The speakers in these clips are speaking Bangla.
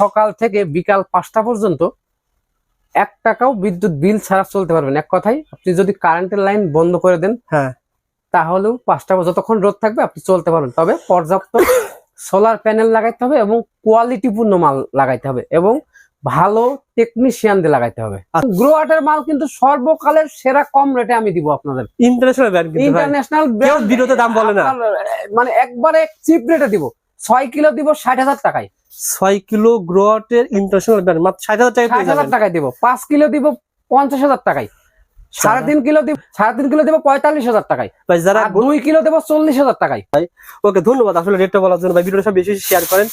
সকাল থেকে বিকাল পাঁচটা পর্যন্ত এক টাকাও বিদ্যুৎ বিল ছাড়া চলতে পারবেন। এক কথায় আপনি যদি কারেন্টের লাইন বন্ধ করে দেন হ্যাঁ। তাহলেও পাঁচটা যতক্ষণ রোদ থাকবে আপনি চলতে পারবেন। তবে পর্যাপ্ত সোলার প্যানেল লাগাইতে হবে এবং কোয়ালিটিপূর্ণ মাল লাগাইতে হবে এবং ভালো টেকনিশিয়ান দিয়ে লাগাইতে হবে। গ্রো গ্রোয়াটের মাল কিন্তু সর্বকালের সেরা কম রেটে আমি দিব আপনাদের। ইন্টারন্যাশনাল ইন্টারন্যাশনাল দাম বলে না। মানে একবারে চিপ রেটে দিব। ছয় কিলো দিব ষাট হাজার টাকায়। ছয় কিলো গ্রোয়াটের ইন্টারন্যাশনাল ব্র্যান্ড মাত্র ষাট হাজার টাকা ষাট পেয়ে হাজার টাকায় দিব। পাঁচ কিলো দিব পঞ্চাশ হাজার টাকায়। সাড়ে তিন কিলো দিব সাড়ে তিন কিলো দিব পঁয়তাল্লিশ হাজার টাকায়। ভাই যারা দুই কিলো দেবো চল্লিশ হাজার টাকায়। ওকে ধন্যবাদ আসলে রেটটা বলার জন্য। ভাই ভিডিওটা সব বেশি শেয়ার করেন।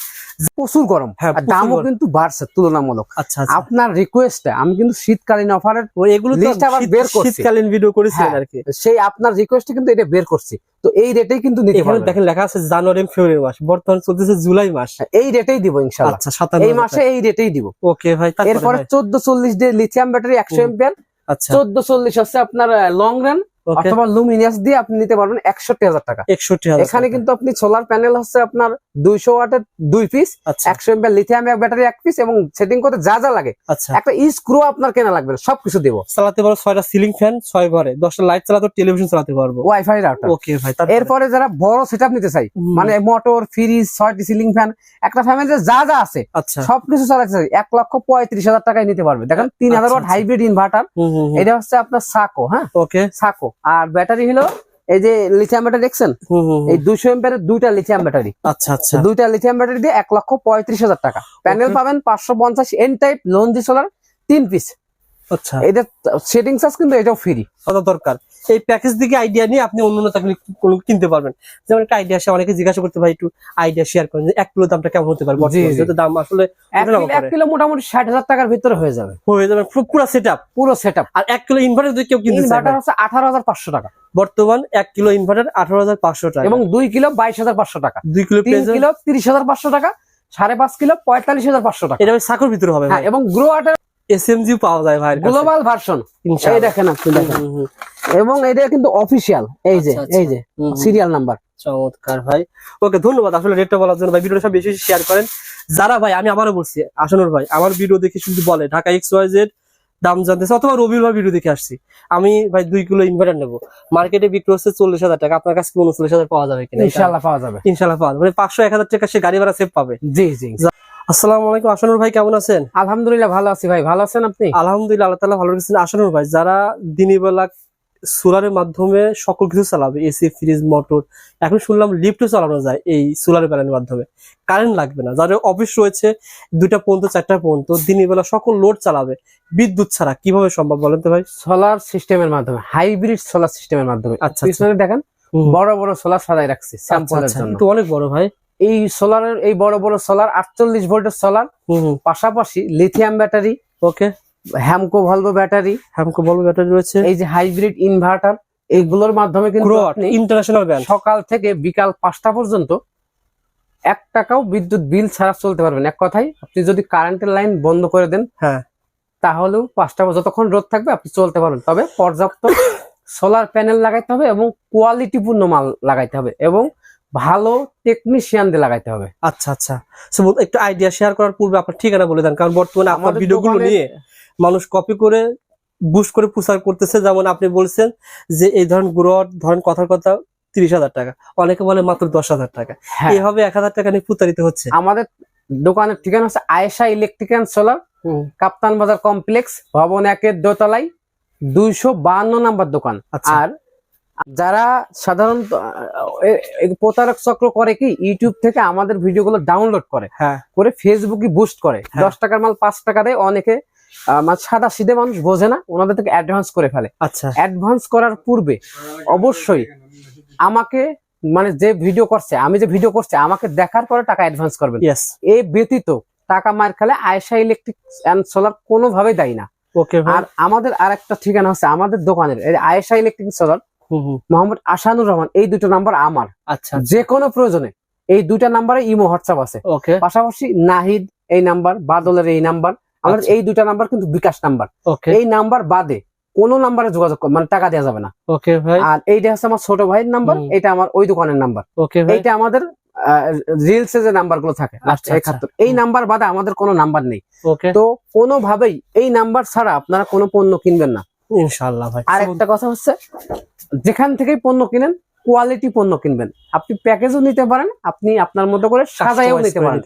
প্রচুর গরম হ্যাঁ, দামও কিন্তু বাড়ছে তুলনামূলক। আচ্ছা আচ্ছা। আপনার রিকোয়েস্টে আমি কিন্তু শীতকালীন অফারের ও এগুলো আবার বের করছি। শীতকালীন ভিডিও করেছিলেন হ্যাঁ, আর কি। সেই আপনার রিকোয়েস্টে কিন্তু এটা বের করছি। তো এই রেটেই কিন্তু নিতে পারবেন। দেখেন লেখা আছে জানুয়ারি ফেব্রুয়ারি মাস। বর্তমানে চলতেছে জুলাই মাস। এই রেটেই দিব ইনশাল্লাহ আচ্ছা এই মাসে এই রেটেই দিব। ওকে ভাই তারপরে এরপরে ভাই? চোদ্দ চল্লিশ ডে লিথিয়াম ব্যাটারি একশো হুম। আচ্ছা। চোদ্দ চল্লিশ হচ্ছে আপনার লং রান অথবা লুমিনিয়াস দিয়ে আপনি নিতে পারবেন একষট্টি হাজার টাকা। একষট্টি হাজার এখানে কিন্তু আপনি সোলার প্যানেল হচ্ছে আপনার দুইশো ওয়াটের দুই পিস আচ্ছা। একশো এম্পিয়ার লিথিয়াম ব্যাটারি এক পিস এবং সেটিং করতে যা যা লাগে। আচ্ছা। একটা স্ক্রু আপনার কেনা লাগবে সবকিছু দেবো। চালাতে পারো ছয়টা সিলিং ফ্যান ছয় ঘরে। দশটা লাইট চালাতে টেলিভিশন চালাতে পারব। ওয়াইফাই রাউটার ওকে ভাই এরপরে যারা বড় সেটআপ নিতে চাই মানে মোটর ফ্রিজ ছয়টি সিলিং ফ্যান একটা ফ্যামিলিতে যা যা আছে আচ্ছা। সবকিছু চালাতে চাই এক লক্ষ পঁয়ত্রিশ হাজার টাকায় নিতে পারবে। দেখেন তিন হাজার আচ্ছা, ওয়াট আচ্ছা। Hybrid inverter. এটা হচ্ছে আপনার সাকো হ্যাঁ? ওকে সাকো আর ব্যাটারি হলো এই যে লিথিয়াম ব্যাটারি দেখছেন। এই দুইশো এম্পের দুইটা লিথিয়াম ব্যাটারি আচ্ছা আচ্ছা। দুইটা লিথিয়াম ব্যাটারি দিয়ে এক লক্ষ পঁয়ত্রিশ হাজার টাকা। প্যানেল পাবেন পাঁচশো পঞ্চাশ এন টাইপ লঞ্জি সোলার তিন পিস আচ্ছা। এদের সেটিং চার্জ কিন্তু এটাও ফ্রি কত দরকার। এই প্যাকেজ দিকে আইডিয়া নিয়ে আপনি অন্য অন্য চাকরি কিনতে পারবেন। যেমন একটা আইডিয়া আসে অনেকে জিজ্ঞাসা করতে ভাই একটু আইডিয়া শেয়ার করেন যে এক কিলো দামটা কেমন হতে পারে? বর্তমানে? জি। যেহেতু দাম আসলে এক কিলো- এক করে। কিলো মোটামুটি ষাট হাজার টাকার ভিতরে হয়ে যাবে। হয়ে যাবে পুরো- পুরো সেট পুরো সেট আপ আর এক কিলো ইনভার্টার যদি কেউ কিনতে ইনভার্টার হচ্ছে আঠারো হাজার পাঁচশো টাকা। বর্তমান এক কিলো ইনভার্টার আঠারো হাজার পাঁচশো টাকা। এবং দুই কিলো বাইশ হাজার পাঁচশো টাকা। দুই কিলো। কিলো তিরিশ হাজার পাঁচশো টাকা সাড়ে পাঁচ কিলো পঁয়তাল্লিশ হাজার পাঁচশো টাকা। এটা সাকর ভিতরে হবে হ্যাঁ এবং গ্রো আটের এসএমজি পাওয়া যায় ভাই গ্লোবাল ভার্সন এই দেখেন আপনি দেখেন। এবং এটা কিন্তু অফিসিয়াল এই যে আচ্ছা, আচ্ছা। এই যে সিরিয়াল নাম্বার চমৎকার ভাই। ওকে ধন্যবাদ আসলে রেটটা বলার জন্য। ভাই ভিডিওটা সব বেশি শেয়ার করেন। যারা ভাই আমি আবারও বলছি আসানুর ভাই আমার ভিডিও দেখে শুধু বলে ঢাকা এক্স ওয়াই জেড দাম জানতেছে অথবা রবির ভাই ভিডিও দেখে আসছি। আমি ভাই দুই কিলো ইনভার্টার নেব। মার্কেটে বিক্রি হচ্ছে চল্লিশ হাজার টাকা। আপনার কাছে উনচল্লিশ হাজার পাওয়া যাবে কিনা? ইনশাল্লাহ পাওয়া যাবে। ইনশাল্লাহ পাওয়া যাবে। মানে পাঁচশো এক হাজার টাকা সে গাড়ি ভাড়া সেভ পাবে। জি জি। আসসালামু আলাইকুম আসানুর ভাই কেমন আছেন? আলহামদুলিল্লাহ ভালো আছি ভাই ভালো আছেন আপনি? আলহামদুলিল্লাহ আল্লাহ তালা ভালো রেখেছেন। আসানুর ভাই যারা দিনের বেলা সোলারের মাধ্যমে সকল কিছু চালাবে এসি ফ্রিজ মোটর এখন শুনলাম লিফটও চালানো যায় এই সোলার প্যানেলের মাধ্যমে। কারেন্ট লাগবে না যাদের অফিস রয়েছে দুইটা পর্যন্ত চারটা পর্যন্ত দিনের বেলা সকল লোড চালাবে। বিদ্যুৎ ছাড়া কীভাবে সম্ভব বলেন তো ভাই? সোলার সিস্টেমের মাধ্যমে হাইব্রিড সোলার সিস্টেমের মাধ্যমে। আচ্ছা, পিছনে দেখেন বড় বড় সোলার সাজাই রাখছি আচ্ছা, স্যাম্পলের আচ্ছা, জন্য। অনেক বড় ভাই। এই সোলারের এই বড় বড় সোলার আটচল্লিশ ভোল্টের সোলার। পাশাপাশি lithium battery okay. Hamko Volvo battery Hamko বলব ব্যাটারি রয়েছে। এই যে হাইব্রিড ইনভার্টার এইগুলোর মাধ্যমে কিন্তু ইন্টারন্যাশনাল ব্র্যান্ড সকাল থেকে বিকাল পাঁচটা পর্যন্ত এক টাকাও বিদ্যুৎ বিল ছাড়া চলতে পারবেন। এক কথায় আপনি যদি কারেন্টের লাইন বন্ধ করে দেন হ্যাঁ। তাহলেও পাঁচটা যতক্ষণ রোদ থাকবে আপনি চলতে পারবেন। তবে পর্যাপ্ত সোলার প্যানেল লাগাইতে হবে এবং কোয়ালিটিপূর্ণ মাল লাগাইতে হবে এবং ভালো টেকনিশিয়ান দিয়ে লাগাইতে হবে। আচ্ছা আচ্ছা। So, একটু আইডিয়া শেয়ার করার পূর্বে আপনার ঠিকানা বলে দেন কারণ বর্তমানে আপনার আমাদের ভিডিওগুলো নিয়ে মানুষ কপি করে বুস্ট করে প্রচার করতেছে। যেমন আপনি বলছেন যে এই ধরনের গ্রোয়ার ধরেন কথার কথা তিরিশ হাজার টাকা অনেকে বলে মাত্র দশ হাজার টাকা। হ্যাঁ। এইভাবে এক হাজার টাকা নিয়ে প্রতারিত হচ্ছে। আমাদের দোকানের ঠিকানা হচ্ছে Ayesha electric and solar Kaptan Bazar complex ভবন একের দোতলায় দুইশো বাহান্ন নাম্বার দোকান। আচ্ছা। আর যারা সাধারণত এ- এ প্রতারক চক্র করে কি ইউটিউব থেকে আমাদের ভিডিওগুলো ডাউনলোড করে হ্যাঁ। করে ফেসবুকে বুস্ট করে। হ্যাঁ। দশ টাকার মাল পাঁচ টাকা দেয় অনেকে মানে সাদা সিধে মানুষ বোঝে না ওনাদের থেকে অ্যাডভান্স করে ফেলে। আচ্ছা। অ্যাডভান্স করার পূর্বে অবশ্যই আমাকে মানে যে ভিডিও করছে আমি যে ভিডিও করছি আমাকে দেখার পরে টাকা অ্যাডভান্স করবেন। এই ব্যতীত টাকা মার খেলে আয়েশা ইলেকট্রিক অ্যান্ড সোলার কোনোভাবেই দেয় না। ওকে আর আমাদের আর একটা ঠিকানা হচ্ছে আমাদের দোকানের আয়েশা ইলেকট্রিক সোলার। মোহাম্মদ আসানুর রহমান এই দুটো নাম্বার আমার। আচ্ছা যে কোনো প্রয়োজনে এই দুইটা নাম্বারে ইমো হোয়াটসঅ্যাপ আছে। ওকে পাশাপাশি নাহিদ এই নাম্বার বাদলের এই নাম্বার আমাদের আচ্ছা। এই দুইটা নাম্বার কিন্তু বিকাশ নাম্বার এই নাম্বার বাদে কোনো নাম্বারে যোগাযোগ মানে টাকা দেওয়া যাবে না। ওকে ভাই। আর এইটা হচ্ছে আমার ছোট ভাইয়ের নাম্বার এটা আমার ওই দোকানের নাম্বার ওকে ভাই। এইটা আমাদের রিলসে যে নাম্বারগুলো থাকে আচ্ছা, আচ্ছা। এই নাম্বার বাদে আমাদের কোনো নাম্বার নেই। ওকে তো কোনোভাবেই এই নাম্বার ছাড়া আপনারা কোনো পণ্য কিনবেন না। ইনশাআল্লাহ ভাই। আর একটা কথা হচ্ছে যেখান থেকেই পণ্য কিনেন কোয়ালিটি পণ্য কিনবেন। আপনি প্যাকেজও নিতে পারেন আপনি আপনার মতো করে সাজাইও নিতে পারেন।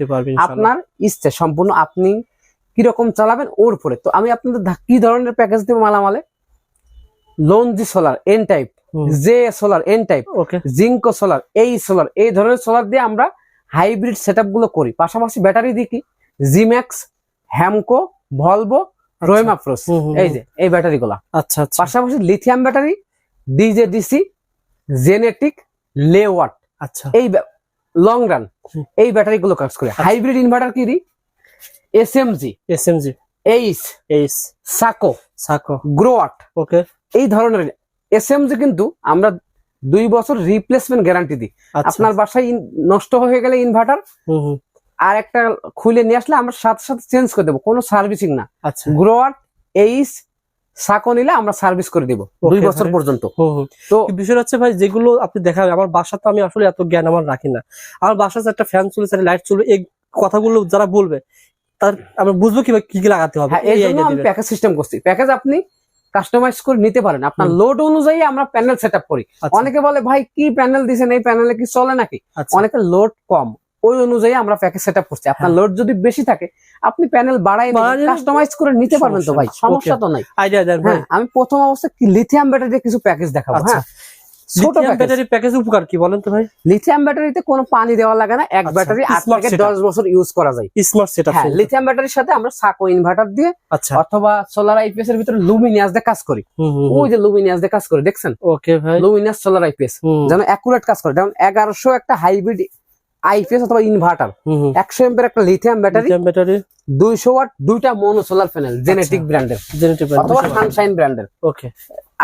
আপনার ইচ্ছে সম্পূর্ণ আপনি কীরকম চালাবেন ওর উপরে। তো আমি আপনাদের কি ধরনের প্যাকেজ দেবো মালামালে? Longi solar N type. J solar N type Jinko solar এই সোলার এই ধরনের সোলার দিয়ে আমরা হাইব্রিড সেটগুলো করি। পাশাপাশি ব্যাটারি দিই কি? জিম্যাক্স হ্যামকো ভলভো রোয়েমা প্রোস এই যে এই ব্যাটারি গুলা আচ্ছা আচ্ছা। পাশাপাশি লিথিয়াম ব্যাটারি ডিজে ডিসি জেনেটিক লেওয়াট আচ্ছা। এই লং রান এই ব্যাটারি গুলো কাজ করে। হাইব্রিড ইনভার্টার কি দিই এসএমজি এসএমজি এইচ এইস সাকো সাকো গ্রোয়াট ওকে এই ধরনের এসএমজি কিন্তু আমরা দুই বছর রিপ্লেসমেন্ট গ্যারান্টি দিই। আচ্ছা। আপনার বাসায় নষ্ট হয়ে গেলে ইনভার্টার হুম হুম। আর একটা খুলে নিয়ে আসলে আমরা সাথে সাথে চেঞ্জ করে দেবো। কোনো সার্ভিসিং না। আচ্ছা। গ্রোয়ার এইচ সাকো নিলে আমরা সার্ভিস করে দিব দুই বছর পর্যন্ত। তো বিষয় হচ্ছে ভাই যেগুলো আপনি দেখাবেন আমার বাসাতে আমি আসলে এত জ্ঞান আমার রাখি না। আমার বাসাতে একটা ফ্যান চলছে লাইট চলবে এই কথাগুলো যারা বলবে তার আমরা বুঝব কীভাবে কি কি লাগাতে হবে। হ্যাঁ এই জন্য আমি প্যাকেজ সিস্টেম করছি। প্যাকেজ আপনি কাস্টমাইজ করে নিতে পারেন। আপনার লোড অনুযায়ী আমরা প্যানেল সেট করি। আচ্ছা, অনেকে বলে ভাই কি প্যানেল দিছেন? এই প্যানেলে কি চলে নাকি? অনেকে লোড কম। ওই অনুযায়ী আমরা প্যাকেজ সেট আপ করছি। আপনার হ্যাঁ। লোড যদি বেশি থাকে আপনি প্যানেল বাড়াই কাস্টমাইজ করে নিতে পারবেন তো ভাই সমস্যা তো নাই। আইডিয়া দেন হ্যাঁ আমি প্রথম অবস্থায় কি লিথিয়াম ব্যাটারি দিয়ে কিছু প্যাকেজ দেখাবো আচ্ছা। হ্যাঁ? ছোট ব্যাটারি প্যাকেজ উপকার কি বলেন তো ভাই? লিথিয়াম ব্যাটারিতে কোনো পানি দেওয়া লাগে না এক আচ্ছা, ব্যাটারি আট থেকে দশ বছর ইউজ করা যায়। স্মার্ট সেটআপ হ্যাঁ লিথিয়াম ব্যাটারির সাথে আমরা সাকো ইনভার্টার দিয়ে আচ্ছা। অথবা সোলার আইপিএস এর ভিতরে লুমিনিয়াস দিয়ে কাজ করি। ওই যে লুমিনিয়াস দিয়ে কাজ করি দেখছেন? ওকে ভাই। লুমিনিয়াস সোলার আইপিএস যেন অ্যাকুরেট কাজ করে। যেমন একটা হাইব্রিড আইপিএস অথবা ইনভার্টার একশো এম্পের একটা লিথিয়াম ব্যাটারি ব্যাটারি দুইশো ওয়াট দুইটা মনো সোলার প্যানেল জেনেটিক ব্র্যান্ডের অথবা সানশাইন ব্র্যান্ডের ওকে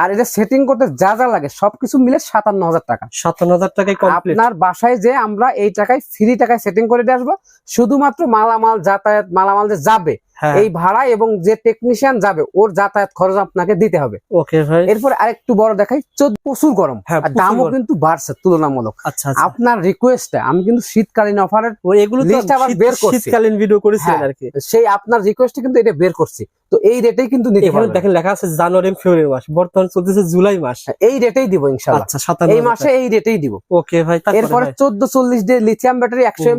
আর এটা সেটিং করতে যা যা লাগে সবকিছু মিলে সাতান্ন হাজার টাকা। সাতান্ন হাজার টাকায় আপনার বাসায় যে আমরা এই টাকায় ফ্রি টাকায় সেটিং করে দিয়ে আসব শুধুমাত্র মালামাল যাতায়াত মালামাল যে যাবে এই ভাড়া এবং যে টেকনিশিয়ান যাবে ওর যাতায়াত খরচ আপনাকে দিতে হবে। ওকে ভাই। এরপর আরেকটু বড় দেখাই চোদ্দ প্রচুর গরম। হ্যাঁ, আর দামও কিন্তু বাড়ছে তুলনামূলক। আচ্ছা আচ্ছা। আপনার রিকোয়েস্টে আমি কিন্তু শীতকালীন অফারের এগুলো আবার বের করছি। শীতকালীন ভিডিও করেছিলেন হ্যাঁ, আর কি। সেই আপনার রিকোয়েস্টে কিন্তু এটা বের করছি। তো এই রেটেই কিন্তু নিতে পারবেন। দেখেন লেখা আছে জানুয়ারি ফেব্রুয়ারি মাস। বর্তমানে চলতেছে জুলাই মাস। এই রেটেই দিব ইনশাল্লাহ আচ্ছা এই মাসে এই রেটেই দিব। ওকে ভাই এরপরে চল্লিশ দিয়ে লিথিয়াম ব্যাটারি একশো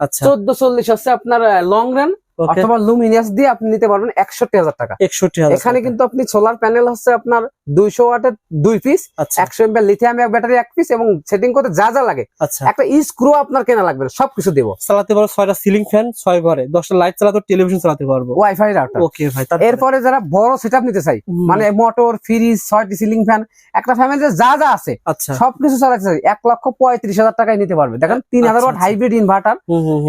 আচ্ছা। চোদ্দ চল্লিশ হচ্ছে আপনার লং রান অথবা লুমিনিয়াস দিয়ে আপনি নিতে পারবেন একষট্টি হাজার টাকা। একষট্টি হাজার এখানে কিন্তু আপনি সোলার প্যানেল হচ্ছে আপনার দুইশো ওয়াটের দুই পিস আচ্ছা। একশো এমপিয়ার লিথিয়াম ব্যাটারি এক পিস এবং সেটিং করতে যা যা লাগে। আচ্ছা। একটা স্ক্রু আপনার কেনা লাগবে সবকিছু দেবো। চালাতে পারব ছয়টা সিলিং ফ্যান ছয় ঘরে। দশটা লাইট চালাতে টেলিভিশন চালাতে পারব। ওয়াইফাই রাউটার ওকে ভাই এরপরে যারা বড় সেটআপ নিতে চাই মানে মোটর ফ্রিজ ছয়টি সিলিং ফ্যান একটা ফ্যামিলিতে যা যা আছে আচ্ছা। সবকিছু চালাতে চাই এক লক্ষ পঁয়ত্রিশ হাজার টাকায় নিতে পারবে। দেখেন তিন হাজার আচ্ছা, ওয়াট আচ্ছা। Hybrid inverter.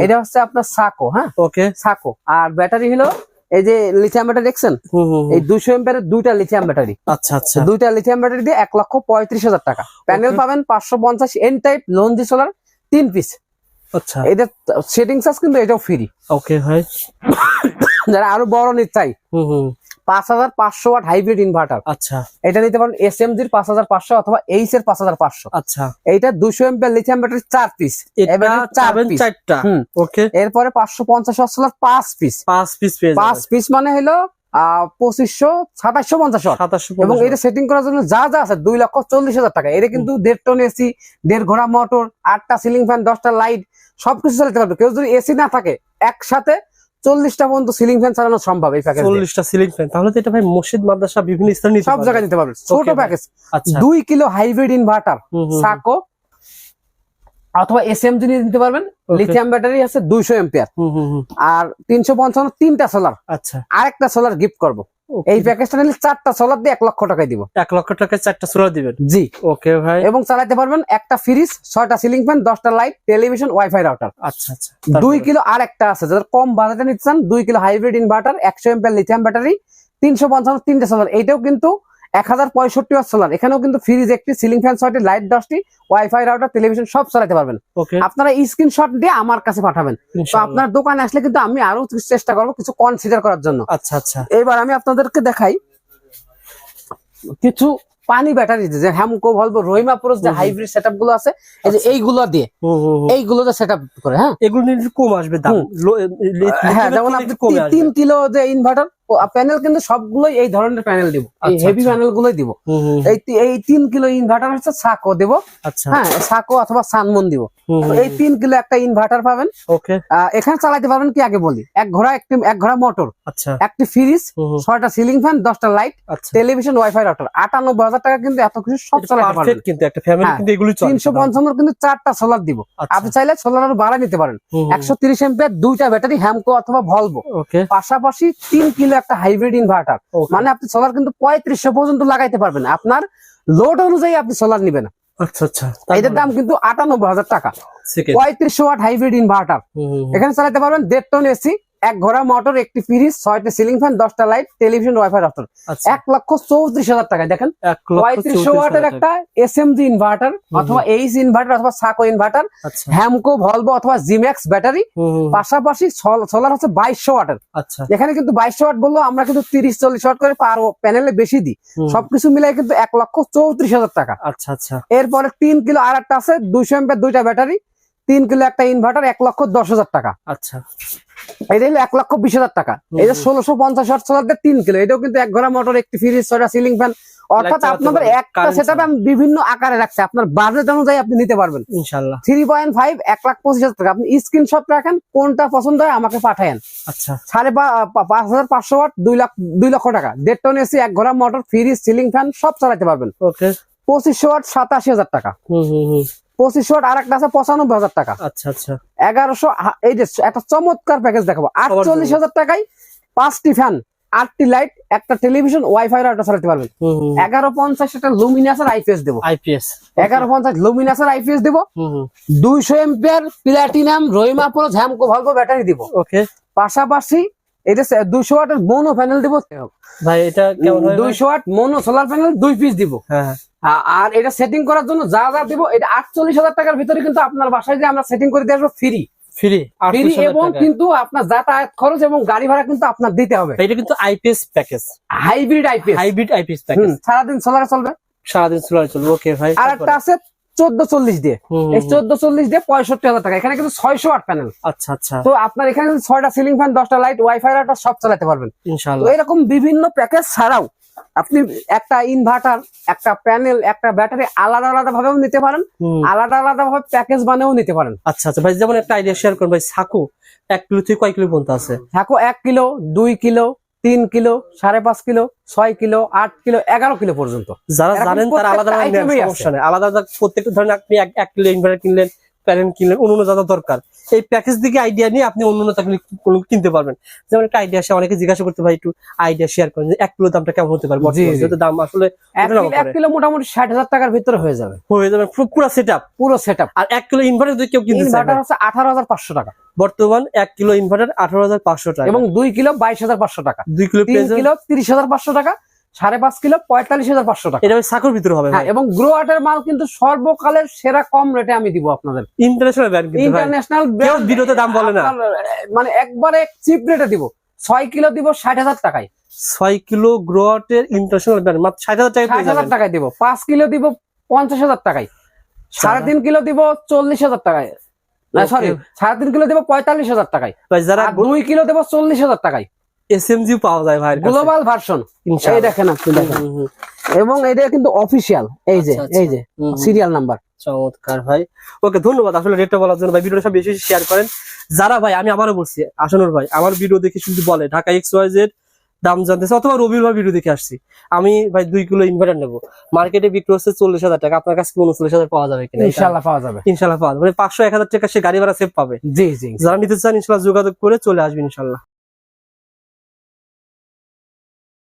এটা হচ্ছে আপনার সাকো হ্যাঁ? ওকে সাকো আর ব্যাটারি হলো এই যে লিথিয়াম ব্যাটারি দেখছেন। এই দুশো এম্পিয়ারের দুইটা লিথিয়াম ব্যাটারি আচ্ছা আচ্ছা। দুইটা লিথিয়াম ব্যাটারি দিয়ে এক লক্ষ পঁয়ত্রিশ হাজার টাকা। প্যানেল পাবেন পাঁচশো পঞ্চাশ N type Longi solar তিন পিস আচ্ছা। এটা সেটিং চার্জ কিন্তু এটাও ফ্রি ওকে ভাই। যারা আরও বড় নিতে চাই হুম হুম। পাঁচ হাজার পাঁচশো ওয়াট হাইব্রিড ইনভার্টার আচ্ছা। এটা নিতে পারেন এস এম জির পাঁচ হাজার পাঁচশো অথবা এইচ এর পাঁচ হাজার পাঁচশো। আচ্ছা। এইটা দুশো এমপিয়ার লিথিয়াম ব্যাটারি চার পিস। চারটা। ওকে এরপরে পাঁচশো পঞ্চাশ ওয়াট সোলার পাঁচ পিস পাঁচ পিস পাঁচ পিস মানে হলো পঁচিশশো সাতাশশো পঞ্চাশ এবং এটা সেটিং করার জন্য যা যা আছে দুই লক্ষ চল্লিশ হাজার টাকা। এটা কিন্তু দেড় টন এসি দেড় ঘোড়া মোটর আটটা সিলিং ফ্যান দশটা লাইট সবকিছু চালাতে পারবে। কেউ যদি এসি না থাকে একসাথে চল্লিশটা পর্যন্ত সিলিং ফ্যান চালানো সম্ভব এই প্যাকেজ চল্লিশটা সিলিং ফ্যান তাহলে তো এটা ভাই মসজিদ মাদ্রাসা বিভিন্ন স্থানে সব জায়গায় নিতে পারবে। ছোট প্যাকেজ আচ্ছা। দুই কিলো হাইব্রিড ইনভার্টার সাকো। অথবা এস এম নিয়ে নিতে পারবেন. লিথিয়াম ব্যাটারি আছে দুইশো এম্পিয়ার। আর তিনশো পঞ্চান্ন তিনটা সোলার আচ্ছা। আরেকটা সোলার গিফট করব. এই প্যাকেজটা নিলে চারটা সোলার দিয়ে এক লক্ষ টাকায় দিব। এক লক্ষ টাকায় চারটা সোলার দিবেন? জি। ওকে ভাই। এবং চালাতে পারবেন একটা ফ্রিজ ছয়টা সিলিং ফ্যান দশটা লাইট টেলিভিশন ওয়াইফাই রাউটার আচ্ছা আচ্ছা। দুই কিলো আর একটা আছে যাদের কম বাজেটে নিচ্ছেন চান দুই কিলো হাইব্রিড ইনভার্টার একশো এমপিয়ার লিথিয়াম ব্যাটারি তিনশো পঞ্চান্ন তিনটে সোলার এইটাও কিন্তু এক হাজার পঁয়ষট্টি সোলার এখানেও কিন্তু ফ্রিজ একটি সিলিং ফ্যান ছয়টি লাইট দশটি ওয়াইফাই রাউটার টেলিভিশন সব চালাতে পারবেন। আপনারা স্ক্রিনশট দিয়ে আমার কাছে পাঠাবেন। তো আপনার দোকানে আসলে কিন্তু আমি আরও চেষ্টা করব কিছু কনসিডার করার জন্য। আচ্ছা আচ্ছা। এবার আমি আপনাদেরকে দেখাই কিছু পানি ব্যাটারি যে হ্যামকো ভলভো রহিমা পুরুষ যে। হাইব্রিড সেটআপগুলো আছে এই যে আচ্ছা। এইগুলো দিয়ে। এইগুলো যে সেটআপ করে হ্যাঁ? এগুলো কম আসবে দাম। হ্যাঁ যেমন আপনি। তিন কিলো যে ইনভার্টার প্যানেল কিন্তু সবগুলোই এই ধরনের প্যানেল দিব। এই আচ্ছা, হেভি আচ্ছা। প্যানেল গুলোই দিব। এই এই তিন কিলো ইনভার্টার হচ্ছে সাকো দেব। আচ্ছা। হ্যাঁ সাকো অথবা সানমন দিব। এই তিন কিলো একটা ইনভার্টার পাবেন। ওকে। এখানে চালাতে পারবেন কি আগে বলি? এক ঘোড়া একটি এক ঘোড়া মোটর আচ্ছা। একটি ফ্রিজ ছয়টা সিলিং ফ্যান দশটা লাইট আচ্ছা। টেলিভিশন ওয়াইফাই রাউটার আটানব্বই হাজার টাকা কিন্তু এত কিছু সব চালাতে পারবেন। কিন্তু একটা ফ্যামিলি কিন্তু এগুলি তিনশো পঞ্চান্ন কিন্তু চারটা সোলার দিব। আচ্ছা। আপনি চাইলে সোলার আরও বাড়া নিতে পারেন। একশো তিরিশ এমপিয়ার দুইটা ব্যাটারি হ্যামকো অথবা ভলভো পাশাপাশি তিন কিলো একটা হাইব্রিড ইনভার্টার মানে আপনি সোলার কিন্তু পঁয়ত্রিশশো পর্যন্ত লাগাইতে পারবেন। আপনার লোড অনুযায়ী আপনি সোলার নিবেন। আচ্ছা আচ্ছা। এদের দাম কিন্তু আটানব্বই হাজার টাকা। পঁয়ত্রিশ পঁয়ত্রিশশো ওয়াট হাইব্রিড ইনভার্টার এখানে চালাতে পারবেন দেড় টন এসি এক ঘোড়া মোটর একটি ফ্রিজ ছয়টা সিলিং ফ্যান দশটা লাইট টেলিভিশন ওয়াইফাই রাউটার আচ্ছা। এক লক্ষ চৌত্রিশ হাজার টাকায় দেখেন? পঁয়ত্রিশশো ওয়াটের একটা এস এম জি ইনভার্টার অথবা এইচ ইনভার্টার অথবা সাকো ইনভার্টার হ্যামকো ভলভো অথবা জিম্যাক্স ব্যাটারি পাশাপাশি সোলার হচ্ছে বাইশশো ওয়াটের। আচ্ছা। এখানে কিন্তু বাইশশো ওয়াট বলল আমরা কিন্তু তিরিশ চল্লিশ ওয়াট করে পার প্যানেলে বেশি দিই। সবকিছু মিলাই কিন্তু এক লক্ষ চৌত্রিশ হাজার টাকা। আচ্ছা আচ্ছা। এরপরে তিন কিলো আর একটা আছে দুইশো এম্পের দুইটা ব্যাটারি তিন কিলো একটা ইনভার্টার এক লক্ষ দশ হাজার টাকা। আচ্ছা। এটা হলো এক লক্ষ বিশ হাজার টাকা। হুম, এই যে ষোলোশো পঞ্চাশ সোলার তিন কিলো। এটাও কিন্তু এক ঘোড়া মোটর একটি ফ্রিজ ছয়টা সিলিং ফ্যান অর্থাৎ আপনাদের একটা current আমি বিভিন্ন আকারে রাখছি। আপনার বাজেট অনুযায়ী আপনি নিতে পারবেন। লাখ পঁচিশ হাজার টাকা। আপনি স্ক্রিনশট রাখেন কোনটা পছন্দ হয় আমাকে পাঠায়েন। আচ্ছা। সাড়ে পা- পা- পাঁচ হাজার পাঁচশো ওয়াট দুই লাখ লক্ষ টাকা। দেড় টন এসি এক ঘোড়া মোটর ফ্রিজ সিলিং ফ্যান সব চালাতে পারবেন। ওকে পঁচিশশো ওয়াট সাতাশি হাজার টাকা। হুম হুম হুম। পঁচিশশো আর একটা আছে পঁচানব্বই হাজার টাকা। আচ্ছা আচ্ছা। এগারোশো হা- এই যে একটা চমৎকার প্যাকেজ দেখাবো আটচল্লিশ হাজার টাকায় পাঁচটি ফ্যান আটটি লাইট একটা টেলিভিশন ওয়াইফাই রাউটার চালাতে পারবেন। হুম হুম এগারো পঞ্চাশ একটা লুমিনাসের আইপিএস দেবো। আইপিএস এগারো পঞ্চাশ লুমিনাসের আইপিএস দেবো। হুম হুম। দুইশো এম্পিয়ার প্লাটিনাম রহিমা পুরো ঝ্যামকো ভলভো ব্যাটারি দিব। ওকে পাশাপাশি এটা দুইশো ওয়াটের মোনো প্যানেল দিব। ভাই এটা? দুইশো ওয়াট মোনো সোলার প্যানেল দুই পিস দিব। হ্যাঁ হ্যাঁ। আর এটা সেটিং করার জন্য যা যা দিব এটা আটচল্লিশ হাজার টাকার ভিতরে কিন্তু আপনার বাসায় যে আমরা সেটিং করে দিয়ে আসব ফ্রি ফ্রি ফ্রি এবং কিন্তু আপনার যাতায়াত খরচ এবং গাড়ি ভাড়া কিন্তু আপনার দিতে হবে। এটা কিন্তু IPS package hybrid IPS hybrid IPS package সারাদিন সোলারে চলবে। সারাদিন সোলার চলবে ওকে ভাই আর একটা আছে চোদ্দ চল্লিশ দিয়ে। এই চোদ্দ চল্লিশ দিয়ে পঁয়ষট্টি হাজার টাকা। এখানে কিন্তু ছয়শো আট প্যানেল আচ্ছা আচ্ছা। তো আপনার এখানে ছয়টা সিলিং ফ্যান দশটা লাইট ওয়াইফাই সব চালাতে পারবেন। তো এরকম বিভিন্ন প্যাকেজ ছাড়াও আপনি একটা ইনভার্টার একটা প্যানেল একটা ব্যাটারি আলাদা আলাদা ভাবেও নিতে পারেন আলাদা আলাদা ভাবে প্যাকেজ বানিয়েও নিতে পারেন। আচ্ছা আচ্ছা ভাই যেমন একটা আইডিয়া শেয়ার করুন ভাই সাকু এক কিলো থেকে কয় কিলো পর্যন্ত আছে? থাকো এক কিলো দুই কিলো তিন কিলো সাড়ে পাঁচ কিলো ছয় কিলো আট কিলো এগারো কিলো পর্যন্ত। যারা জানেন তারা আলাদা আলাদা আলাদা প্রত্যেকটা ধরেন আপনি এক কিলো ইনভার্টার কিনলেন প্যানেল কিনলেন অন্য যা দরকার এই প্যাকেজ দিকে আইডিয়া নিয়ে আপনি অন্য কোনো কিনতে পারবেন। যেমন একটা আইডিয়া আসে অনেকে জিজ্ঞাসা করতে ভাই একটু আইডিয়া শেয়ার করেন এক কিলো দামটা কেমন হতে পারে? যেহেতু দাম আসলে এক কিলো- মোটামুটি ষাট হাজার টাকার ভিতরে হয়ে যাবে। হয়ে যাবে পুরো- সেট আপ পুরো সেট আপ আর এক কিলো ইনভার্টার যদি কেউ কিনতে ইনভার্টার হচ্ছে আঠারো হাজার পাঁচশো টাকা। বর্তমান এক কিলো ইনভার্টার আঠারো হাজার পাঁচশো টাকা। এবং দুই কিলো বাইশ হাজার পাঁচশো টাকা। দুই কিলো কিলো তিরিশ হাজার পাঁচশো টাকা। সাড়ে পাঁচ কিলো পঁয়তাল্লিশ হাজার পাঁচশো টাকা। এটা সাকুর ভিতরে হবে হ্যাঁ এবং গ্রো আর্টের মাল কিন্তু সর্বকালের সেরা কম রেটে আমি দিব আপনাদের। ইন্টারন্যাশনাল ব্র্যান্ড ইন্টারন্যাশনাল ভিডিওতে দাম বলে না। মানে একবারে চিপ রেটে দিব। ছয় কিলো দিব ষাট হাজার টাকায়। ছয় কিলো গ্রোয়াটের ইন্টারন্যাশনাল ব্র্যান্ড মাত্র ষাট হাজার টাকা ষাট হাজার টাকায় দিব। পাঁচ কিলো দিব পঞ্চাশ হাজার টাকায়। সাড়ে তিন কিলো দিব চল্লিশ হাজার টাকায়। সরি সাড়ে তিন কিলো দিব পঁয়তাল্লিশ হাজার টাকায়। যারা দুই কিলো দেবো চল্লিশ হাজার টাকায়। এসএমজি পাওয়া যায় ভাই গ্লোবাল ভার্সন এই দেখেন আপনি দেখেন। এবং এটা কিন্তু অফিসিয়াল এই যে আচ্ছা, আচ্ছা। এই যে। সিরিয়াল নাম্বার চমৎকার ভাই। ওকে ধন্যবাদ আসলে রেটটা বলার জন্য। ভাই ভিডিওটা সব বেশি শেয়ার করেন। যারা ভাই আমি আবারও বলছি আসানুর ভাই আমার ভিডিও দেখে শুধু বলে ঢাকা এক্স ওয়াই জেড দাম জানতেছে অথবা রবির ভাই ভিডিও দেখে আসছি। আমি ভাই দুই কিলো ইনভার্টার নেব। মার্কেটে বিক্রি হচ্ছে চল্লিশ হাজার টাকা। আপনার কাছে উনচল্লিশ হাজার পাওয়া যাবে কিনা? ইনশাল্লাহ পাওয়া যাবে। ইনশাল্লাহ পাওয়া যাবে। মানে পাঁচশো এক হাজার টাকা সে গাড়ি ভাড়া সেভ পাবে। জি জি। যারা নিতে চান ইনশাল্লাহ যোগাযোগ করে চলে আসবেন ইনশাল্লাহ